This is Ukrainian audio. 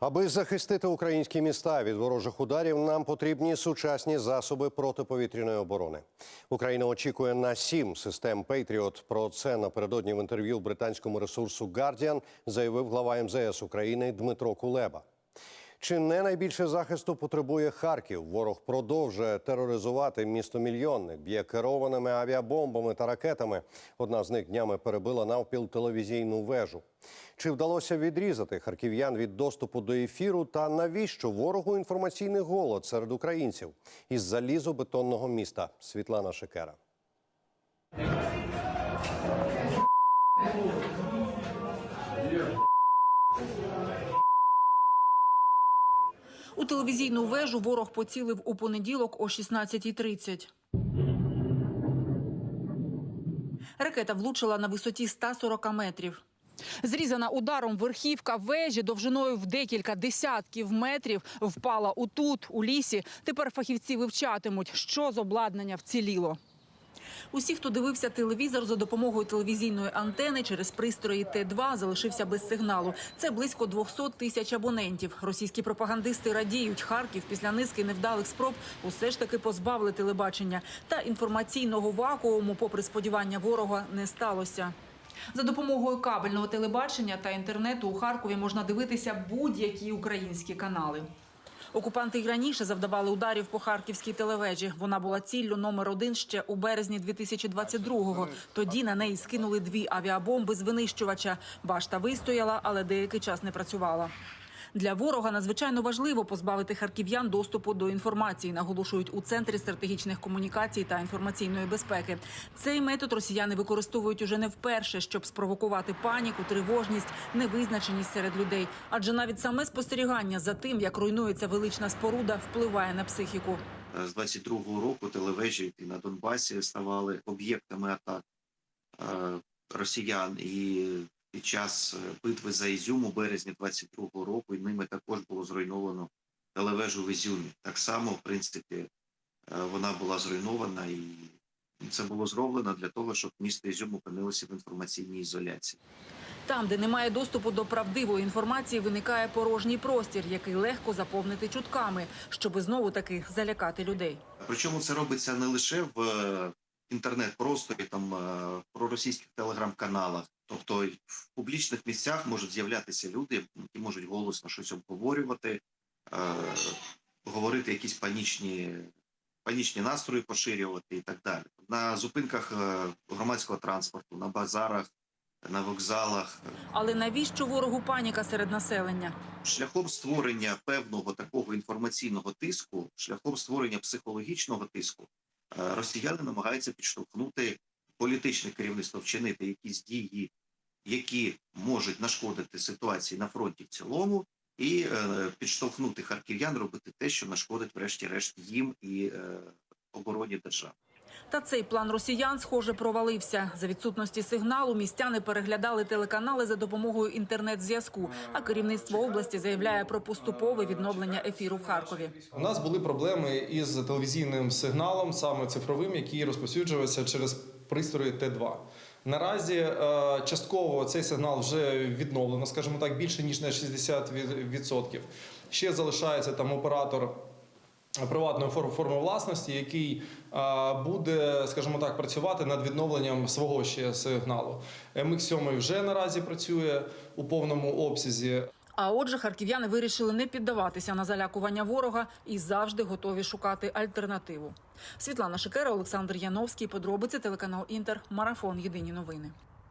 Аби захистити українські міста від ворожих ударів, нам потрібні сучасні засоби протиповітряної оборони. Україна очікує на сім систем Patriot. Про це напередодні в інтерв'ю британському ресурсу Guardian заявив глава МЗС України Дмитро Кулеба. Чи не найбільше захисту потребує Харків? Ворог продовжує тероризувати місто мільйонник, б'є керованими авіабомбами та ракетами. Одна з них днями перебила навпіл телевізійну вежу. Чи вдалося відрізати харків'ян від доступу до ефіру? Та навіщо ворогу інформаційний голод серед українців із залізобетонного міста? Світлана Шекера. У телевізійну вежу ворог поцілив у понеділок о 16.30. Ракета влучила на висоті 140 метрів. Зрізана ударом верхівка вежі довжиною в декілька десятків метрів впала отут, у лісі. Тепер фахівці вивчатимуть, що з обладнання вціліло. Усі, хто дивився телевізор за допомогою телевізійної антени через пристрої Т2, залишився без сигналу. Це близько 200 тисяч абонентів. Російські пропагандисти радіють. Харків після низки невдалих спроб усе ж таки позбавили телебачення. Та інформаційного вакууму, попри сподівання ворога, не сталося. За допомогою кабельного телебачення та інтернету у Харкові можна дивитися будь-які українські канали. Окупанти й раніше завдавали ударів по харківській телевежі. Вона була ціллю номер один ще у березні 2022-го. Тоді на неї скинули дві авіабомби з винищувача. Башта вистояла, але деякий час не працювала. Для ворога надзвичайно важливо позбавити харків'ян доступу до інформації, наголошують у центрі стратегічних комунікацій та інформаційної безпеки. Цей метод росіяни використовують уже не вперше, щоб спровокувати паніку, тривожність, невизначеність серед людей. Адже навіть саме спостерігання за тим, як руйнується велична споруда, впливає на психіку. З 22-го року телевежі на Донбасі ставали об'єктами атак е, росіян. І під час е, битви за Ізюм у березні 22-го року і ними також було зруйновано телевежу в Ізюмі. Так само, в принципі, е, вона була зруйнована, і це було зроблено для того, щоб місто Ізюм опинилося в інформаційній ізоляції. Там, де немає доступу до правдивої інформації, виникає порожній простір, який легко заповнити чутками, щоби знову таки залякати людей. Причому це робиться не лише в е, інтернет-просторі, там е, проросійських телеграм-каналах. Тобто в публічних місцях можуть з'являтися люди, які можуть голосно щось обговорювати, е, говорити якісь панічні, панічні настрої, поширювати і так далі. На зупинках е, громадського транспорту, на базарах, на вокзалах. Але навіщо ворогу паніка серед населення? Шляхом створення певного такого інформаційного тиску, шляхом створення психологічного тиску, росіяни намагаються підштовхнути політичне керівництво, вчинити якісь дії, які можуть нашкодити ситуації на фронті в цілому, і е, підштовхнути харків'ян робити те, що нашкодить, врешті-решт, їм і е, обороні держави. Та цей план росіян, схоже, провалився. За відсутності сигналу містяни переглядали телеканали за допомогою інтернет-зв'язку. А керівництво області заявляє про поступове відновлення ефіру в Харкові. У нас були проблеми із телевізійним сигналом, саме цифровим, який розповсюджувався через пристрої Т2. Наразі е, частково цей сигнал вже відновлено, скажімо так, більше ніж на 60%. Ще залишається там оператор приватної форм- форми власності, який буде, скажімо так, працювати над відновленням свого ще сигналу. MX7 вже наразі працює у повному обсязі. А отже, харків'яни вирішили не піддаватися на залякування ворога і завжди готові шукати альтернативу. Світлана Шикера, Олександр Яновський. Подробиці телеканал Інтер. Марафон. Єдині новини.